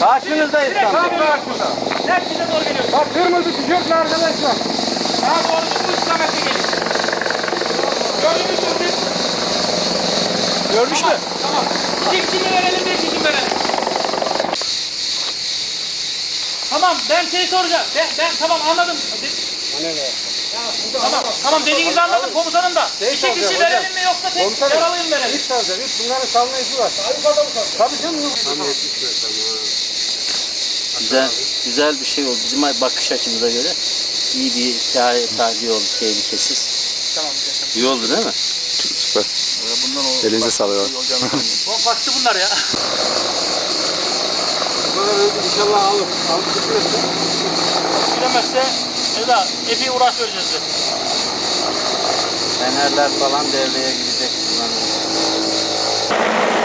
Karşınızdayız Direkt tam. abi karşımda. Net bize doğru geliyor. Bak kırmızı tişörtlü arkadaşlar. Sağa doğru bu istikamette geliyor. Gördünüz mü siz? Görmüş mü? Tamam. İki kişi verelim bir kişi verelim. Tamam ben şey soracağım. Ben, ben tamam anladım. Tamam tamam dediğinizi anladım komutanım da. Şey İki kişi hocam. verelim mi yoksa tek Komutanım. yaralıyı mı verelim? İç salacak. İç bunların salma izi var. Yukarıda mı salacak? Tabii canım. Güzel, güzel bir şey oldu. Bizim bakış açımıza göre iyi bir tahliye oldu, tehlikesiz. Tamam. İyi oldu değil mi? Süper. Elinize sağlık. O kaçtı bunlar ya. Bunlar öldü inşallah alır. Alıp gitmesin. Bilemezse Eda epey uğraş vereceğiz de. Fenerler falan devreye girecek. bunların.